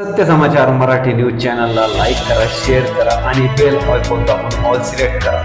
सत्य समाचार मराठी न्यूज चॅनलला लाईक करा शेअर करा आणि बेल आयकॉन दाबून ऑल सिलेक्ट करा.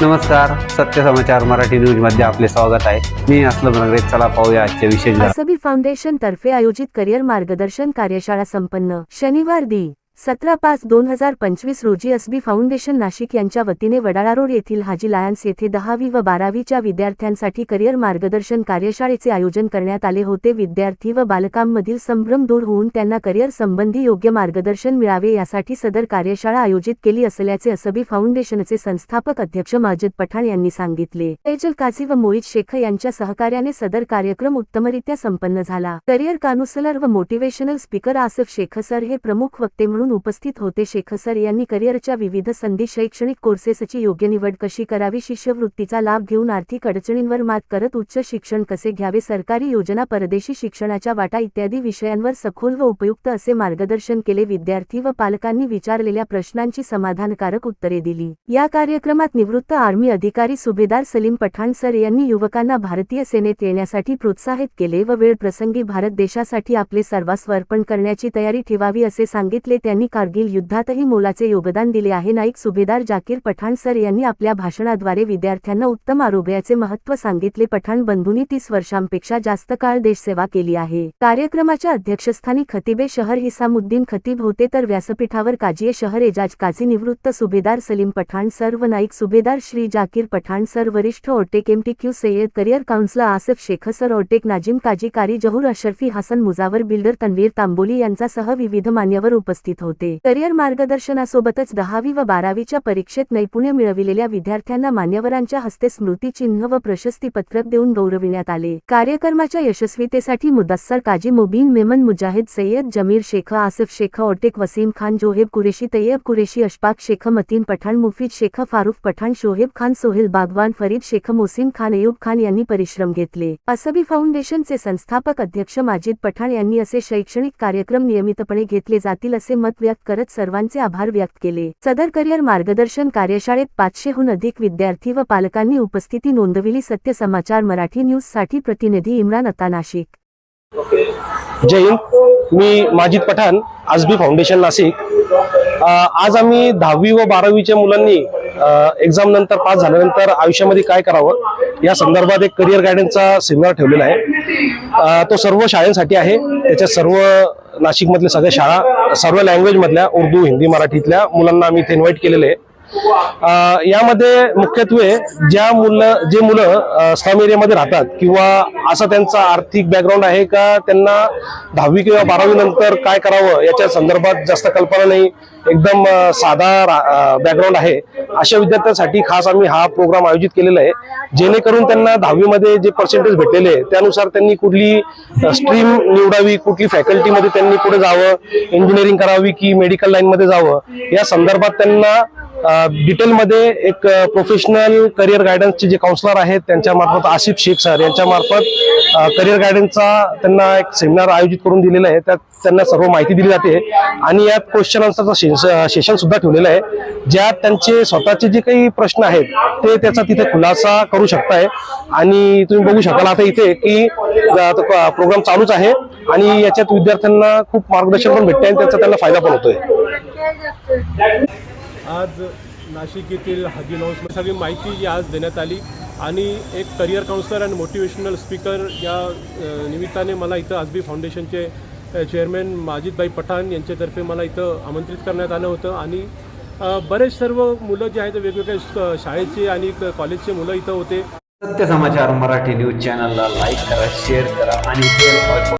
नमस्कार सत्य समाचार मराठी न्यूजमध्ये आपले स्वागत आहे. मी असलम रंगरे चला पाहूया आजच्या विशेष फाउंडेशन तर्फे आयोजित करिअर मार्गदर्शन कार्यशाळा संपन्न. शनिवार दि. सतरा पाच दोन हजार पंचवीस रोजी असबी फाउंडेशन नाशिक यांच्या वतीने वडाळा रोड येथील हाजी लायन्स येथे दहावी व बारावीच्या विद्यार्थ्यांसाठी करिअर मार्गदर्शन कार्यशाळेचे आयोजन करण्यात आले होते. विद्यार्थी व बालकांमधील संभ्रम दूर होऊन त्यांना करिअर संबंधी योग्य मार्गदर्शन मिळावे यासाठी सदर कार्यशाळा आयोजित केली असल्याचे असबी फाउंडेशनचे संस्थापक अध्यक्ष माजिद पठाण यांनी सांगितले. तेजल काझी व मोहित शेख यांच्या सहकार्याने सदर कार्यक्रम उत्तमरित्या संपन्न झाला. करिअर काउन्सलर व motivational speaker Asif Shaikh sir हे प्रमुख वक्ते म्हणून उपस्थित होते. शेखसर यांनी करिअरच्या विविध संधी शैक्षणिक कोर्सेसची योग्य निवड कशी करावी शिष्यवृत्तीचा लाभ घेऊन आर्थिक अडचणींवर मात करत उच्च शिक्षण कसे घ्यावे सरकारी योजना परदेशी शिक्षणाच्या वाटा इत्यादी विषयांवर सखोल व उपयुक्त असे मार्गदर्शन केले. विद्यार्थी व पालकांनी विचारलेल्या प्रश्नांची समाधानकारक उत्तरे दिली. या कार्यक्रमात निवृत्त आर्मी अधिकारी सुभेदार सलीम पठाण सर यांनी युवकांना भारतीय सेनेत येण्यासाठी प्रोत्साहित केले व वेळ प्रसंगी भारत देशासाठी आपले सर्वास्व अर्पण करण्याची तयारी ठेवावी असे सांगितले. यांनी कारगिल युद्धातही मोलाचे योगदान दिले आहे. नाईक सुभेदार जाकीर पठाण सर यांनी आपल्या भाषणाद्वारे विद्यार्थ्यांना उत्तम आरोग्याचे महत्त्व सांगितले. पठाण बंधूंनी तीस वर्षांपेक्षा जास्त काळ देशसेवा केली आहे. कार्यक्रमाच्या अध्यक्षस्थानी खतिबे शहर हिसामुद्दीन खतीब होते तर व्यासपीठावर काजीए शहर एजाज काझी निवृत्त सुभेदार सलीम पठाण सर व नाईक सुभेदार श्री जाकीर पठाण सर वरिष्ठ ओटेक MT Q Syed career counsellor Asif Shaikh sir OTEC Nazim Qazi Qari Zahoor Ashrafi Hasan Mujawar builder Tanveer Tamboli यांचा सह विविध मान्यवर उपस्थित होते. करिअर मार्गदर्शनासोबतच दहावी व बारावीच्या परीक्षेत नैपुण्य मिळविलेल्या विद्यार्थ्यांना मान्यवरांच्या हस्ते स्मृतिचिन्ह व प्रशस्ती पत्रक देऊन गौरविण्यात आले. कार्यक्रमाच्या यशस्वीतेसाठी मुदस्सर काजी मुबीन मेमन मुजाहिद सय्यद जमीर शेख आसिफ शेख ओटेक वसीम खान जोहेब कुरेशी तय्यब कुरेशी अशफाक शेख मतीन पठाण मुफीद शेख फारुख पठाण शोहेब खान सोहेल बागवान फरीद शेख मोसीम खान अयूब खान यांनी परिश्रम घेतले. असबी फाउंडेशनचे संस्थापक अध्यक्ष माजिद पठाण यांनी असे शैक्षणिक कार्यक्रम नियमितपणे घेतले जातील असे मत व्यक्त करत सर्वांचे आभार व्यक्त केले. सदर करिअर मार्गदर्शन कार्यशाळेत पाचशेहून अधिक विद्यार्थी व पालकांनी उपस्थिती नोंदविली. सत्य समाचार मराठी न्यूजसाठी प्रतिनिधी इम्रान अता नाशिक. जय हिंद. मी माजिद पठाण आजबी फाउंडेशन नाशिक. आज आम्ही दहावी व बारावीच्या मुलांनी एक्झाम नंतर पास झाल्यानंतर आयुष्यामध्ये काय करावं या संदर्भात एक करिअर गायडन्सचा सेमिनार ठेवलेला आहे. तो सर्व शाळेंसाठी आहे. त्याच्यात सर्व नाशिकमधल्या सगळ्या शाळा सर्व लँग्वेजमधल्या उर्दू हिंदी मराठीतल्या मुलांना आम्ही इथे इन्व्हाइट केलेले आहे. यामध्ये मुख्यत्वे ज्या मुलं जे मुलं स्लम एरियामध्ये राहतात किंवा असा त्यांचा आर्थिक बॅकग्राऊंड आहे का त्यांना दहावी किंवा बारावी नंतर काय करावं याच्या संदर्भात जास्त कल्पना नाही. एकदम साधा बॅकग्राऊंड आहे. अशा विद्यार्थ्यांसाठी खास आम्ही हा प्रोग्राम आयोजित केलेला आहे. जेणेकरून त्यांना दहावीमध्ये जे पर्सेंटेज भेटलेले आहे, त्यानुसार त्यांनी कुठली स्ट्रीम निवडावी कुठली फॅकल्टीमध्ये त्यांनी पुढे जावं इंजिनिअरिंग करावी की मेडिकल लाईनमध्ये जावं या संदर्भात त्यांना डिटेलमध्ये एक प्रोफेशनल करिअर गायडन्सचे जे काउन्सलर आहेत त्यांच्या मार्फत आसिफ शेख सर यांच्या मार्फत करिअर गायडन्सचा त्यांना एक सेमिनार आयोजित करून दिलेला आहे. त्यात त्यांना सर्व माहिती दिली जाते. आणि यात क्वेश्चन आन्सरचा सेशन सुद्धा ठेवलेलं आहे. ज्यात त्यांचे स्वतःचे जे काही प्रश्न आहेत ते त्याचा तिथे खुलासा करू शकताय. आणि तुम्ही बघू शकाल आता इथे की प्रोग्राम चालूच आहे आणि याच्यात विद्यार्थ्यांना खूप मार्गदर्शन पण भेटते आणि त्याचा त्यांना फायदा पण होतोय. आज नाशिक येथील हाजी लॉन्समध्ये सगळी माहिती जी आज देण्यात आली आणि एक करिअर काउन्सलर आणि मोटिवेशनल स्पीकर या निमित्ताने मला इथं आजबी फाउंडेशनचे चेअरमॅन माजिदभाई पठाण यांच्यातर्फे मला इथं आमंत्रित करण्यात आलं होतं आणि बरेच सर्व मुलं जे आहेत वेगवेगळ्या शाळेचे आणि कॉलेजचे मुलं इथं होते. सत्य समाचार मराठी न्यूज चॅनलला लाईक करा शेअर करा आणि